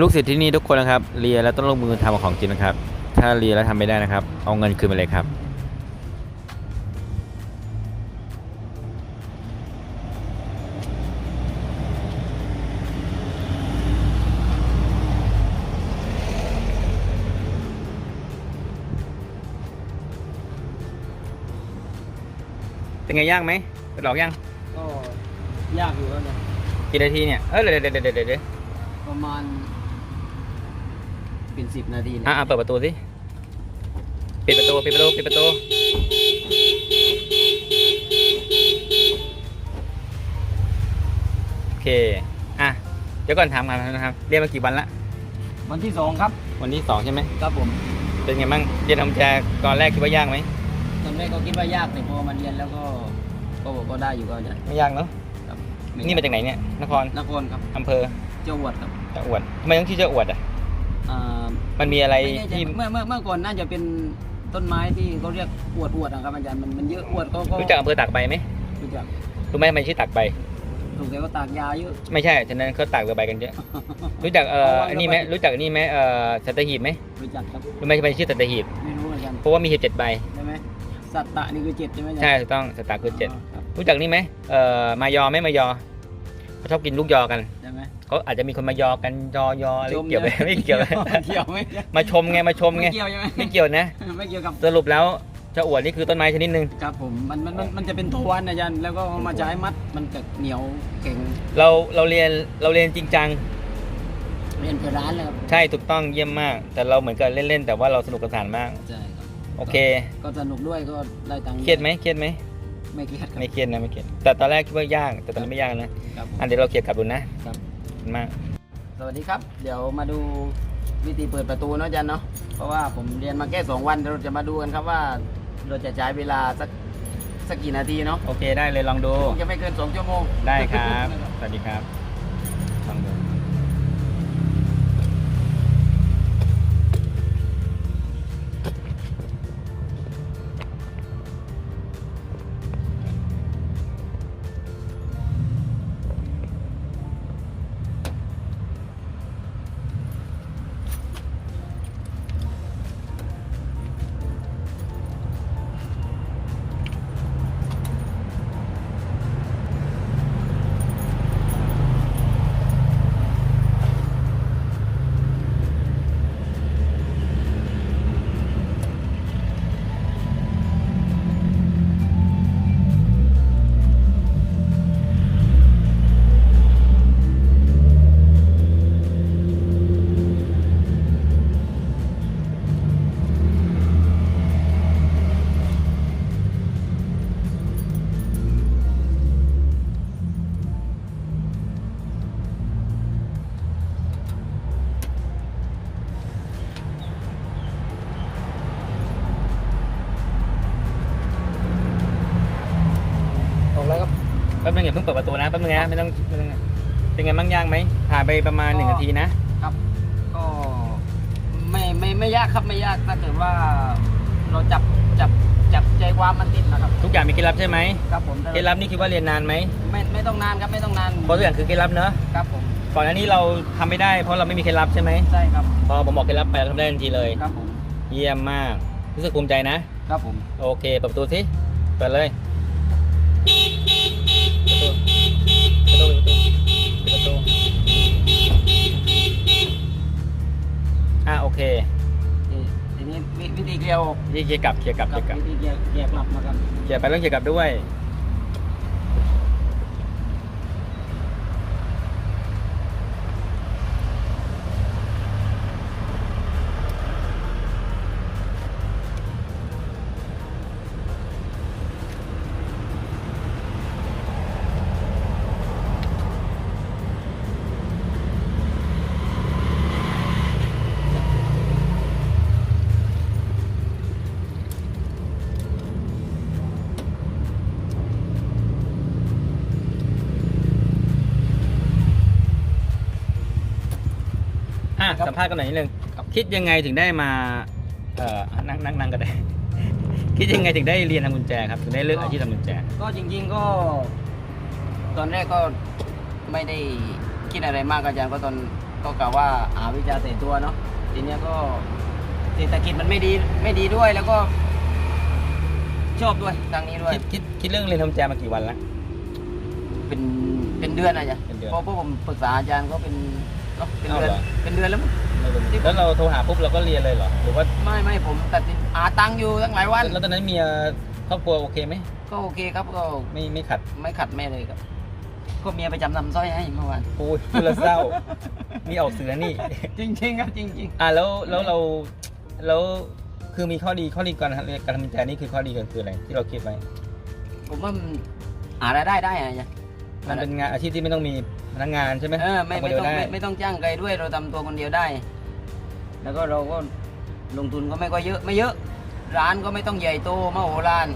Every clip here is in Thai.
ลูกศิษย์ที่นี่ทุกคนนะครับ เรียนแล้วต้องลงมือทำของจริงนะครับ ถ้าเรียนแล้วทำไม่ได้นะครับ เอาเงินคืนมาเลยครับ เป็นไงย่างไหมไปหลอกย่างก็ยากอยู่แล้วเนี่ยกี่นาทีเนี่ย เออเดี๋ยวเดี๋ยวเดี๋ยวเดี๋ยวเดี๋ยวประมาณ เป็นสิบนาทีเลยอะอะเปิดประตูสิปิดประตูปิดประตูปิดประตูโอเคอะเดี๋ยวก่อนถามกันนะครับ เรียนมากี่วันละวันที่สองครับ วันที่สองใช่ไหมครับผม เป็นไงบ้างเรียนทำแจตอนแรกคิดว่ายากไหมตอนแรกก็คิดว่ายากแต่พอมาเรียนแล้วก็ก็ก็ได้อยู่ก็อาจารย์ไม่ยากเนาะครับนี่มาจากไหนเนี่ยนครนครครับอำเภอเจ้าอวดครับจะอวดทำไมต้องชื่อเจ้าอวดอะ อ่ามันมีอะไรไม่แน่ใจที่เมื่อเมื่อเมื่อก่อนน่าจะเป็นต้นไม้ที่เขาเรียกอวดอวดนะครับอาจารย์มันมันเยอะอวดก็ก็รู้จักอำเภอตากใบไหมรู้จักรู้ไหมทำไมชื่อตากใบถูกแต่ว่าตากยาเยอะไม่ใช่ฉะนั้นเขาตากเรือใบกันเยอะรู้จักเอ่ออันนี้ไหมรู้จักอันนี้ไหมเอ่อสัตหีบไหมรู้จักครับรู้ไหมทำไมชื่อสัตหีบไม่รู้อาจารย์เพราะว่ามีหีบเจ็ดใบใช่ไหมสัตตะนี่คือเจ็ดใช่ไหมอาจารย์ใช่ถูกต้องสตาร์คือเจ็ดครับรู้จักนี่ไหมเอ่อมายอไหมมายอ เขาชอบกินลูกยอกันใช่ไหมเขาอาจจะมีคนมายอกันยอยออะไรชมเกี่ยวไหมนี่ไม่เกี่ยวเกี่ยวไหมมาชมไงมาชมไงไม่เกี่ยวใช่ไหมไม่เกี่ยวนะไม่เกี่ยวกับสรุปแล้วเจ้าอวดนี่คือต้นไม้ชนิดหนึ่งครับผมมันมันมันมันจะเป็นทวนอาจารย์แล้วก็เอามาใช้มัดมันจะเหนียวเก่งเราเราเรียนเราเรียนจริงจังเรียนเพื่อร้านเลยครับใช่ถูกต้องเยี่ยมมาก แต่เราเหมือนกับเล่นๆแต่ว่าเราสนุกสนานมากใช่ครับโอเค ก็สนุกด้วยก็ได้ตังค์เครียดไหมเครียดไหม ไม่เครียดครับ ไม่เครียดนะไม่เครียดแต่ตอนแรกคิดว่ายากแต่ตอนนี้ไม่ยากนะครับผมอันเดี๋ยวเราเครียดกลับดูนะครับขอบคุณมากสวัสดีครับ เดี๋ยวมาดูวิธีเปิดประตูเนาะอาจารย์เนาะเพราะว่าผมเรียนมาแค่สองวันเราจะมาดูกันครับว่า เราจะใช้เวลาสักสักกี่นาทีเนาะโอเคได้เลยลองดูคงจะไม่เกินสองชั่วโมง ได้ครับ สวัสดีครับ อย่าเพิ่งเปิดประตูนะแป๊บนึงนะไม่ต้องไม่ต้องเป็นไงบ้างยากไหมผ่านไปประมาณหนึ่งนาทีนะครับ ก็ไม่ไม่ไม่ยากครับไม่ยากถ้าเกิดว่าเราจับจับจับใจความมันติดนะครับ ทุกอย่างมีเคล็ดลับใช่ไหมครับผมเคล็ดลับนี่คิดว่าเรียนนานไหมไม่ไม่ต้องนานครับไม่ต้องนานเพราะทุกอย่างคือเคล็ดลับเนอะครับผมก่อนหน้านี้เราทำไม่ได้เพราะเราไม่มีเคล็ดลับใช่ไหมใช่ครับ พอผมบอกเคล็ดลับไปเราทำได้ทันทีเลย ครับผม เยี่ยมมาก รู้สึกภูมิใจนะ ครับผม โอเคเปิดประตูสิเปิดเลย ธีเกลียวนี่เคลียร์กลับเคลียร์กลับเคคลีรัยร์กลับวิธีเกลียวเกลียวกลับนะครับเคลียร์ไปต้องเคลียร์กลับด้วย อะสัมภาษณ์กันหน่อยนิดนึงคิดยังไงถึงได้มาเอ่อนั่งนั่งนั่งก็ได้ คิดยังไงถึงได้เรียนทำกุญแจครับถึงได้เลือกอาชีพทำกุญแจ ก็จริง ๆก็ ตอนแรกก็ไม่ได้คิดอะไรมากอาจารย์ก็ตอนก็กะว่าหาวิชาใส่ตัวเนาะทีเนี้ยก็เศรษฐกิจมันไม่ดีไม่ดีด้วยแล้วก็ ชอบด้วยทางนี้ด้วย คิดคิดคิดเรื่องเรียนทำกุญแจมากี่วันแล้ว เป็นเป็นเดือนอะจ๊ะเป็นเดือน เพราะพวกผมปรึกษาอาจารย์ก็เป็น เนาะเป็นเอาเดือนเหรอ เป็นเดือนแล้วมั้งแล้วเราโทรหาปุ๊บเราก็เรียนเลยเหรอ หรือว่าไม่ไม่ผมตัดสินหาตังค์อยู่ตั้งหลายวัน แล้วตอนนั้นเมียครอบครัวโอเคไหมก็โอเคครับก็ไม่ไม่ขัดไม่ขัดแม่เลยครับ ก็เมียไปจำนำสร้อยให้เมื่อวานพูดพูดแล้วเศร้า มีออกเสือนี่ จริงๆครับจริง อะแล้วแล้วเราแล้วคือมีข้อดีข้อดีการการทำกุญแจนี่คือข้อดีกันคืออะไรที่เราคิดไว้ๆ ผมว่ามันหารายได้ได้อะจ๊ะมันเป็นงานอาชีพที่ไม่ต้องมี พนักงานใช่ไหมเออไม่ทำคนไม่เดียต้วองได้ไม่ไม่ต้องจ้างใครด้วยเราทำตัวคนเดียวได้ แล้วก็เราก็ลงทุนก็ไม่ก็เยอะไม่เยอะ ร้านก็ไม่ต้องใหญ่โตมโหฬาร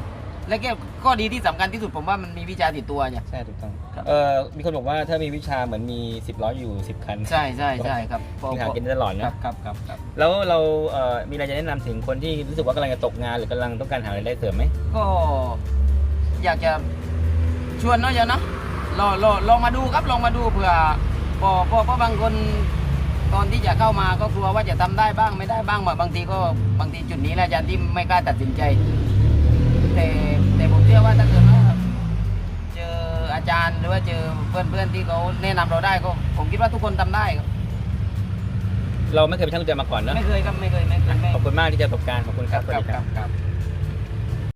และก็ข้อดีที่สำคัญที่สุดผมว่ามันมีวิชาติดตัวเนี่ย ใช่ถูกต้องครับ เออมีคนบอกว่าถ้ามีวิชาเหมือนมีสิบล้ออยู่สิบคันใช่ใช่ใช่ครับพอมีหาพอกินได้ตลอดครันะบครับครับครับ แล้วเราเอ่อมีอะไรจะแนะนำถึงคนที่รู้สึกว่ากำลังจะตกงานหรือกำลังต้องการหารายได้เสริมไหมก็อยากจะชวนเนาะจ๊ะเนาะ ลองลองลองมาดูครับลองมาดูเผื่อพอพอเพราะบางคนตอนที่จะเข้ามาก็กลัวว่าจะทำได้บ้างไม่ได้บ้างบางทีก็บางทีจุดนี้แหละอาจารย์ที่ไม่กล้าตัดสินใจ แต่แต่ผมเชื่อว่าถ้าเกิดว่าเจออาจารย์หรือว่าเจอเพื่อนเพื่อนๆที่เขาแนะนำเราได้ก็ผมคิดว่าทุกคนทำได้ครับเราไม่เคยไปช่างกุญแจมาก่อนเนอะไม่เคยครับไม่เคยไม่เคยไม่ขอบคุณมากที่จะประสบการณ์ขอบคุณครับสวัสคดีรับครับ